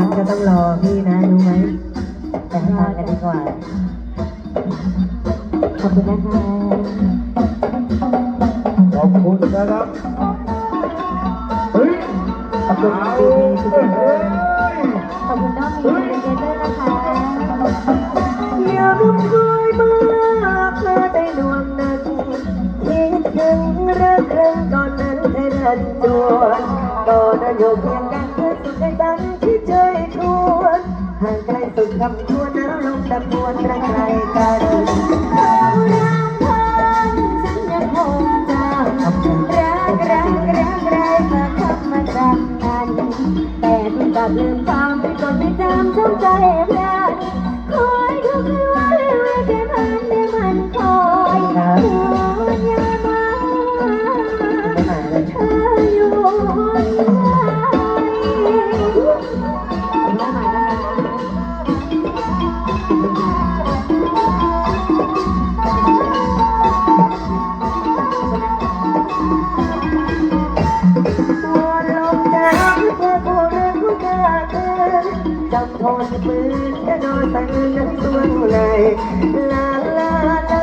รักก็ต้องรอพี่นะรู้ไหมแต่งงานกันดีกว่า ขอบคุณนะคะขอบคุณนะครับ เฮ้ยขอบคุณเอาพีพีทุกเฮ้ท่านยขอบคุณน้องมีเจนด้วยนะคะอย่ารุมรวยมากเพื่อได้ดวงนั้นคิดถึงรักครั้งก่อนนั้นให้รันจวนก่อนนั้นอยู่เพียงกันเพื่อสุดใน กลสุดคำชวนน้ำลงตะพวนรักใครกันเรารักพันฉันยังคงจำรักรักรักรักมาคำมาจำกันแต่เพิ่งกลับลืมความไปจนไม่จำช้ำใจพลาด จำทนปืนแค่นอนสั่งนั้นส่วนไหนลาลาลาลา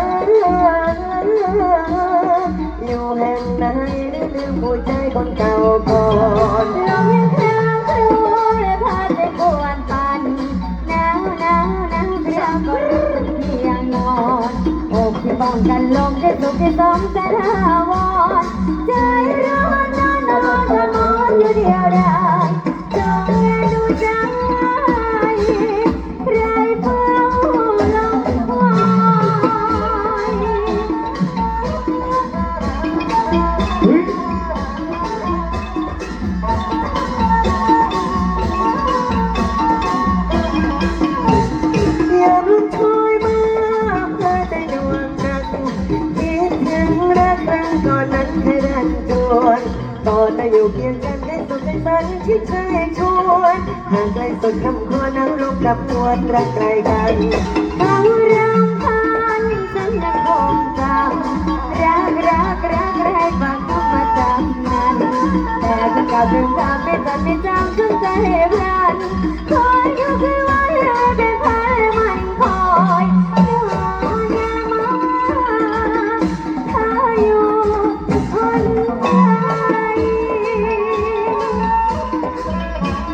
อยู่แห่งไหนได้ลืมผู้ใจคนเก่าก่อนลมยังครางครูและพาใจกวนปันหนาวหนาวหนาวเพียก็รู้สึกเพียงนอนอกที่ป้องกันลมได้สุขที่สมแสนหาวรใจร้ วนตอนได้อยู่เคียงกันได้สุดในฝันที่เคยชวนห่างไกลสุดคำควรน้งลงกับนวลรักไกลกันเขารำพันฉันยังคงจำรักรักรักไรบางคำมาจำนั้นแต่จะกลับถึงทาไม่จำไม่จำจนใจพลัน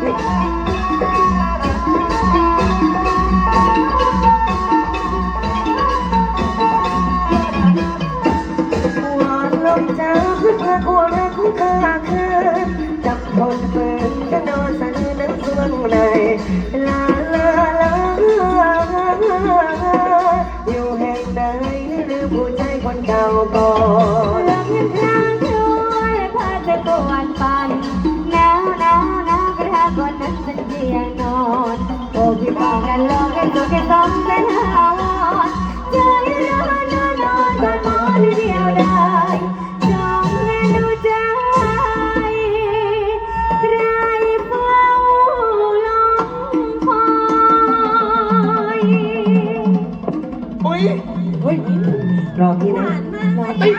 ก่อนรักยังครางครวยพาจะกวนปันหนาวหนาวหนาวกระ ಕೊನಸ ಜೀಯನೋ ಹೋಗಿ ಬಾಗಲ್ಲ ಗೆದ್ದಕ್ಕೆ ಸಂಸನ ಜಯ ರಾಮನಾದ ಮಾಲಿನಿಯವರಾಯ ಸಾಂಗನು ಜಾಯ ರಾಯ ಪಾವುಲಂ ಪಾಯ อุ้ยรอพี่นะรอพี่